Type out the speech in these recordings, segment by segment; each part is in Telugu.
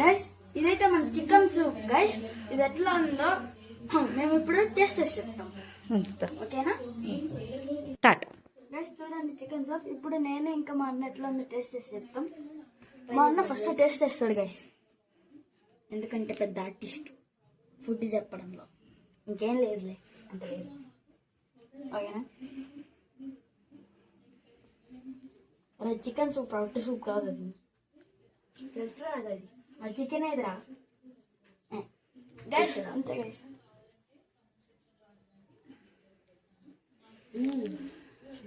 గైస్ ఇదైతే మన చికెన్ సూప్. గైస్ ఇది ఎట్లా ఉందో మేము ఇప్పుడు టేస్ట్ చేసి చెప్తాం. ఓకేనా? స్టార్ట్ గైస్ చూడండి చికెన్ సూప్. ఇప్పుడు నేను ఇంకా మా అన్న ఎట్లా ఉందో టేస్ట్ చేసి చెప్తాం మా అన్న ఫస్ట్ టేస్ట్ చేస్తాడు గైస్ ఎందుకంటే పెద్ద ఆర్టిస్ట్ ఫుడ్ చెప్పడంలో. ఇంకేం లేదులే. అంత. లేదు ఓకేనా? అరే చికెన్ సూప్ రొట్టె సూప్ కాదు అది. తెలుసు అది? చికెన్ గైస్ అంతే గైస్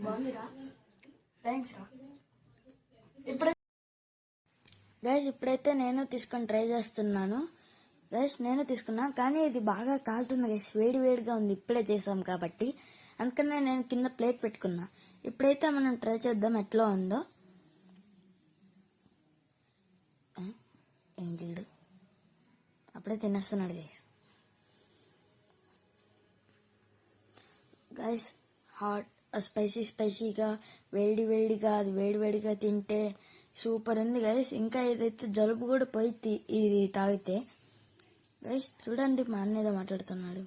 బాగుందిరా థ్యాంక్స్ రా ఇప్పుడు గైస్ ఇప్పుడైతే నేను తీసుకొని ట్రై చేస్తున్నాను. గైస్ నేను తీసుకున్నా కానీ ఇది బాగా కాలుతుంది గైస్ వేడి వేడిగా ఉంది ఇప్పుడే చేసాం కాబట్టి. అందుకనే నేను కింద ప్లేట్ పెట్టుకున్నా. ఇప్పుడైతే మనం ట్రై చేద్దాం ఎట్లా ఉందో ఆ, ఏంటిడు అప్పుడే తినేస్తున్నాడు గైస్ గైస్ హాట్ స్పైసీ స్పైసీగా వేడి వేడిగా అది వేడి వేడిగా తింటే సూపర్ ఉంది గైస్ ఇంకా ఏదైతే జలుబు కూడా పోయి తి- ఇది తాగితే గైస్ చూడండి మా అన్న మాట్లాడుతున్నాడు.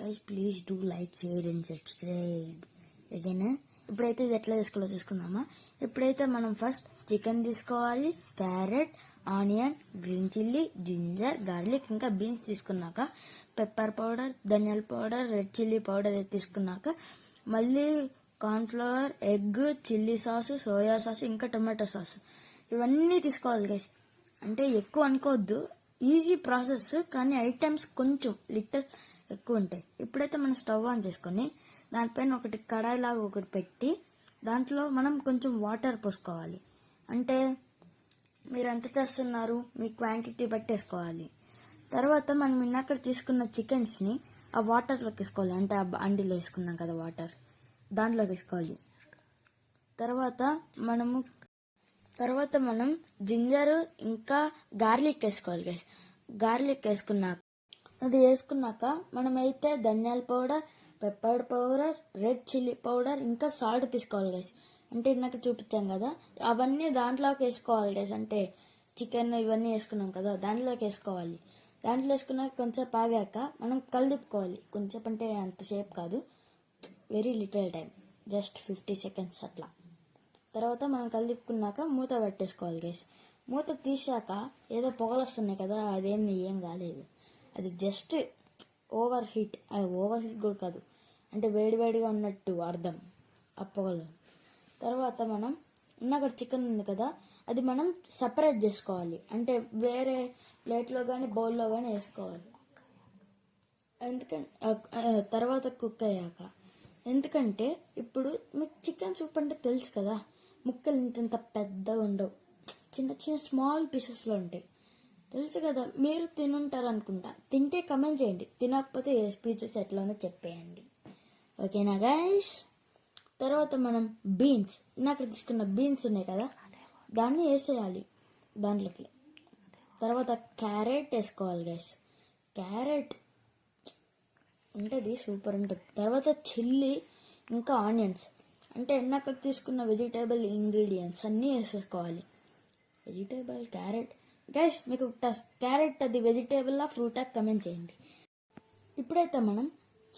Guys please do like share and subscribe ఓకేనా ఇప్పుడైతే ఇది ఎట్లా చేసుకోవాలో తీసుకుందామా ఇప్పుడైతే మనం ఫస్ట్ చికెన్ తీసుకోవాలి carrot onion green chilli ginger garlic ఇంకా బీన్స్ తీసుకున్నాక పెప్పర్ పౌడర్ ధనియాల పౌడర్ రెడ్ చిల్లీ పౌడర్ తీసుకున్నాక మళ్ళీ cornflour egg chilli sauce soya sauce ఇంకా టొమాటో సాస్. ఇవన్నీ తీసుకోవాలి గైస్ అంటే ఎక్కువ అనుకోవద్దు. ఈజీ ప్రాసెస్ కానీ ఐటమ్స్ కొంచెం లిటర్ ఎక్కువ ఉంటాయి. ఇప్పుడైతే మనం స్టవ్ ఆన్ చేసుకొని దానిపైన ఒకటి కడాయిలాగా ఒకటి పెట్టి దాంట్లో మనం కొంచెం వాటర్ పోసుకోవాలి. అంటే మీరు ఎంత చేస్తున్నారు మీ క్వాంటిటీ పట్టేసుకోవాలి తర్వాత మనం ఇందాక తీసుకున్న చికెన్స్ని ఆ వాటర్లోకి వేసుకోవాలి. అంటే ఆ అండిలో వేసుకున్నాం కదా వాటర్. దాంట్లోకి వేసుకోవాలి. తర్వాత మనము తర్వాత మనం జింజర్ ఇంకా గార్లిక్ వేసుకోవాలి గైస్ గార్లిక్ వేసుకున్నాక అది వేసుకున్నాక మనం అయితే ధనియాల powder pepper powder red chilli powder ఇంకా సాల్ట్ తీసుకోవాలి గైస్ అంటే ఇందాక చూపించాం కదా అవన్నీ దాంట్లోకి వేసుకోవాలి గైస్ అంటే చికెన్ ఇవన్నీ వేసుకున్నాం కదా దాంట్లోకి వేసుకోవాలి. దాంట్లో వేసుకున్నాక కొంచెం ఆగాక మనం కలిదిప్పుకోవాలి. కొంచెం అంటే అంతసేపు కాదు very little time just fifty seconds అట్లా. తర్వాత మనం కలిపుకున్నాక మూత పెట్టేసుకోవాలి గైస్ మూత తీసాక ఏదో పొగలు వస్తున్నాయి కదా అదేమి ఏం కాలేదు. అది జస్ట్ ఓవర్ హీట్ అది ఓవర్ హీట్ కూడా కాదు. అంటే వేడివేడిగా ఉన్నట్టు అర్థం ఆ పొగలు. తర్వాత మనం ఇందాక చికెన్ ఉంది కదా అది మనం సపరేట్ చేసుకోవాలి. అంటే వేరే ప్లేట్లో కానీ బౌల్లో కానీ వేసుకోవాలి. ఎందుకంటే తర్వాత కుక్ అయ్యాక. ఎందుకంటే ఇప్పుడు మీకు చికెన్ సూప్ అంటే తెలుసు కదా. ముక్కలు ఇంత పెద్దగా ఉండవు. చిన్న చిన్న స్మాల్ పీసెస్లో ఉంటాయి. తెలుసు కదా మీరు తినుంటారు అనుకుంటా తింటే కమెంట్ చేయండి. తినకపోతే ఈ రెసిపీ చూసి ఎట్లా ఉందో చెప్పేయండి ఓకేనా గైస్ తర్వాత మనం బీన్స్ ఇందాక తీసుకున్న బీన్స్ ఉన్నాయి కదా? దాన్ని వేసేయాలి దాంట్లోకి. తర్వాత క్యారెట్ వేసుకోవాలి గ్యాస్ క్యారెట్ ఉంటుంది సూపర్ ఉంటుంది. తర్వాత చిల్లీ ఇంకా ఆనియన్స్. అంటే ఎన్నక్కడ తీసుకున్న వెజిటేబుల్ ఇంగ్రీడియంట్స్ అన్నీ వేసేసుకోవాలి. Vegetable carrot. గైస్ మీకు టస్ క్యారెట్ అది వెజిటేబుల్లా ఫ్రూటా కమెంట్ చేయండి. ఇప్పుడైతే మనం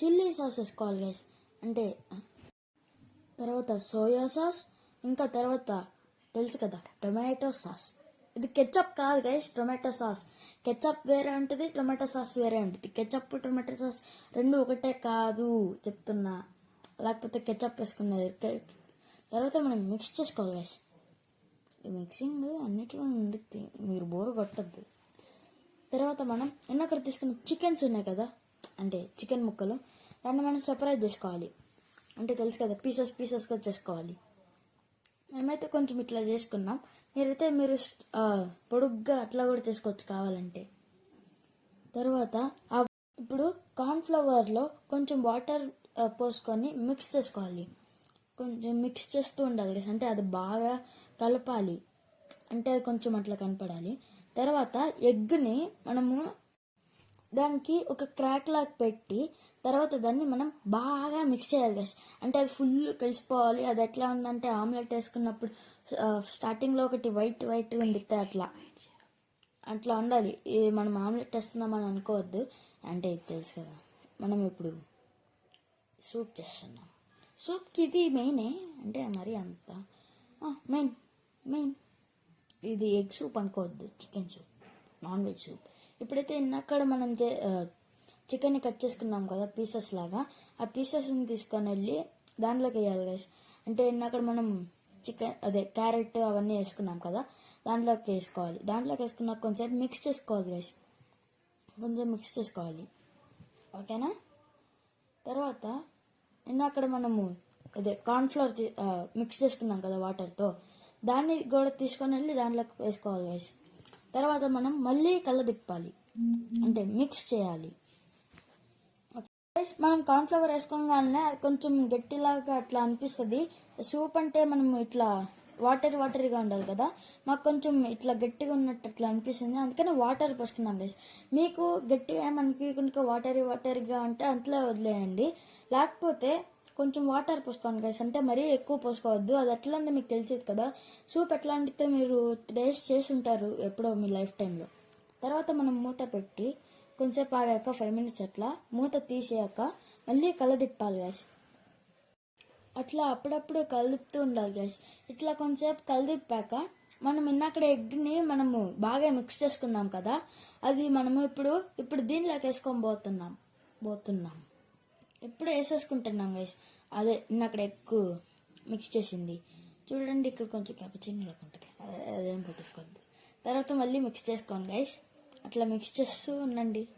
చిల్లీ సాస్ వేసుకోవాలి గైస్ అంటే తర్వాత సోయా సాస్ ఇంకా తర్వాత తెలుసు కదా? Tomato sauce. ఇది కెచప్ కాదు గైస్ టొమాటో సాస్. కెచప్ వేరే ఉంటుంది టొమాటో సాస్ వేరే ఉంటుంది. కెచప్ టొమాటో సాస్ రెండు ఒకటే కాదు చెప్తున్నా. లేకపోతే కెచప్ వేసుకున్నది తర్వాత మనం మిక్స్ చేసుకోవాలి గైస్ ఈ మిక్సింగ్ అన్నిట్లో ఉండిద్ది మీరు బోరు కొట్టద్దు. తర్వాత మనం ఎన్నక్కడ తీసుకున్న చికెన్స్ ఉన్నాయి కదా? అంటే చికెన్ ముక్కలు. దాన్ని మనం సెపరేట్ చేసుకోవాలి. అంటే తెలుసు కదా పీసెస్ పీసెస్గా చేసుకోవాలి. మేమైతే కొంచెం ఇట్లా చేసుకున్నాం. మీరైతే మీరు పొడుగ్గా అట్లా కూడా చేసుకోవచ్చు కావాలంటే. తర్వాత ఇప్పుడు కార్న్ఫ్లవర్లో కొంచెం వాటర్ పోసుకొని మిక్స్ చేసుకోవాలి. కొంచెం మిక్స్ చేస్తూ ఉండాలి కదా అంటే అది బాగా కలపాలి. అంటే అది కొంచెం అట్లా కనపడాలి. తర్వాత ఎగ్ని మనము దానికి ఒక క్రాక్ లాగా పెట్టి తర్వాత దాన్ని మనం బాగా మిక్స్ చేయాలి గైస్ అంటే అది ఫుల్ కలిసిపోవాలి. అది ఎట్లా ఉందంటే ఆమ్లెట్ వేసుకున్నప్పుడు స్టార్టింగ్లో ఒకటి వైట్ వైట్ ఉండితే అట్లా. అట్లా ఉండాలి. మనం ఆమ్లెట్ వేస్తున్నామని అనుకోవద్దు. అంటే ఇది తెలుసు కదా. మనం ఇప్పుడు సూప్ చేస్తున్నాం. సూప్కి ఇది మెయినే అంటే మరి అంత. మెయిన్ మెయిన్ ఇది ఎగ్ సూప్ అనుకోవద్దు. Chicken soup non veg soup ఇప్పుడైతే అక్కడ మనం చే చికెన్ని కట్ చేసుకున్నాం కదా పీసెస్ లాగా. ఆ పీసెస్ని తీసుకొని వెళ్ళి దాంట్లోకి వేయాలి గైస్ అంటే అక్కడ మనం చికెన్ అదే క్యారెట్ అవన్నీ వేసుకున్నాం కదా దాంట్లోకి వేసుకోవాలి. దాంట్లోకి వేసుకున్నాక కొంచెం మిక్స్ చేసుకోవాలి గైస్ కొంచెం మిక్స్ చేసుకోవాలి. ఓకేనా తర్వాత నిన్న అక్కడ మనము అదే కార్న్ఫ్లవర్ మిక్స్ చేసుకున్నాం కదా వాటర్తో దాన్ని కూడా తీసుకొని వెళ్ళి దాంట్లోకి వేసుకోవాలి గైస్ తర్వాత మనం మళ్ళీ కళ్ళ తిప్పాలి. అంటే మిక్స్ చేయాలి. మనం కార్న్ఫ్లవర్ వేసుకోగానే అది కొంచెం గట్టిలాగా అట్లా అనిపిస్తుంది. సూప్ అంటే మనం ఇట్లా వాటర్ వాటర్గా ఉండాలి కదా. మాకు కొంచెం ఇట్లా గట్టిగా ఉన్నట్టు అట్లా అనిపిస్తుంది. అందుకని వాటర్ పోసుకున్నాం బేస్ మీకు గట్టిగా ఏమనిపించకుండా వాటర్ వాటర్గా అంటే అంతలో వదిలేయండి. లేకపోతే కొంచెం వాటర్ పోసుకోండి గైస్ అంటే మరీ ఎక్కువ పోసుకోవద్దు. అది ఎట్లా ఉంది మీకు తెలిసేది కదా. సూప్ ఎట్లా అంటే మీరు టేస్ట్ చేసి ఉంటారు ఎప్పుడో మీ లైఫ్ టైంలో తర్వాత మనం మూత పెట్టి కొంచెంసేపు ఆగాక ఫైవ్ మినిట్స్ అట్లా మూత తీసేయాక మళ్ళీ కలదిప్పాలి గ్యాస్ అట్లా అప్పుడప్పుడు కలుపుతూ ఉండాలి గ్యాస్ ఇట్లా కొంచెంసేపు కలదిప్పాక మనం ఇన్నక్కడ ఎగ్ని మనము బాగా మిక్స్ చేసుకున్నాం కదా. అది మనము ఇప్పుడు ఇప్పుడు దీనిలోకి వేసుకొని పోతున్నాం పోతున్నాం. ఎప్పుడు వేసేసుకుంటున్నాం గైస్ అదే అక్కడ ఎక్కువ మిక్స్ చేసింది. చూడండి ఇక్కడ కొంచెం క్యాపచిన్ ఉంటుంది. అదే- అదేం పట్టించుకోవద్దు తర్వాత మళ్ళీ మిక్స్ చేసుకోండి గైస్ అట్లా మిక్స్ చేస్తూ ఉండండి.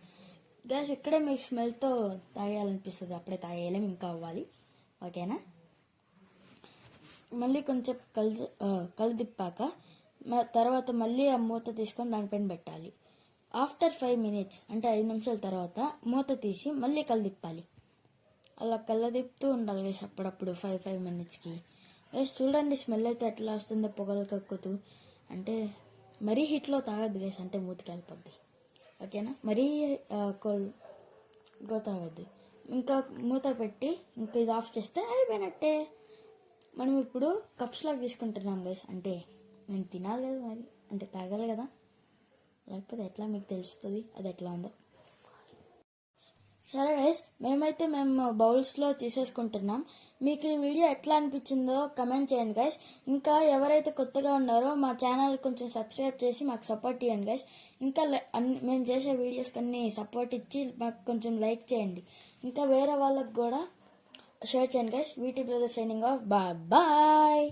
గ్యాస్ ఇక్కడే మీ స్మెల్తో తాగేయాలనిపిస్తుంది? అప్పుడే తాగేయలేం ఇంకా అవ్వాలి. ఓకేనా మళ్ళీ కొంచెం కలిసి కలిదిప్పాక మ- తర్వాత మళ్ళీ ఆ మూత తీసుకొని దానిపైన పెట్టాలి. ఆఫ్టర్ ఫైవ్ మినిట్స్ అంటే ఐదు నిమిషాల తర్వాత మూత తీసి మళ్ళీ కలిదిప్పాలి అలా కళ్ళదిప్పుతూ ఉండాలి వేసి అప్పుడప్పుడు ఫైవ్ ఫైవ్ మినిట్స్కి వేసి చూడండి స్మెల్ అయితే ఎట్లా వస్తుందో పొగలు కక్కుతూ. అంటే మరీ హీట్లో తాగద్దు గేస్ అంటే మూతికి వెళ్ళిపోద్ది. ఓకేనా మరీ కోల్డ్గా తాగద్దు. ఇంకా మూత పెట్టి ఇంకా ఇది ఆఫ్ చేస్తే అయిపోయినట్టే. మనం ఇప్పుడు కప్స్లాగా తీసుకుంటున్నాం గైస్ అంటే నేను తినాలి కదా మరి అంటే తాగాలి కదా. లేకపోతే ఎట్లా మీకు తెలుస్తుంది? అది ఎట్లా ఉందో. సరే గైస్ మేమైతే మేము బౌల్స్లో తీసేసుకుంటున్నాం. మీకు ఈ వీడియో ఎట్లా అనిపించిందో కమెంట్ చేయండి గైస్ ఇంకా ఎవరైతే కొత్తగా ఉన్నారో మా ఛానల్ కొంచెం సబ్స్క్రైబ్ చేసి మాకు సపోర్ట్ ఇవ్వండి గైస్ ఇంకా మేము చేసే వీడియోస్ అన్ని సపోర్ట్ ఇచ్చి మాకు కొంచెం లైక్ చేయండి. ఇంకా వేరే వాళ్ళకి కూడా షేర్ చేయండి గైస్ వీటి brother signing off bye bye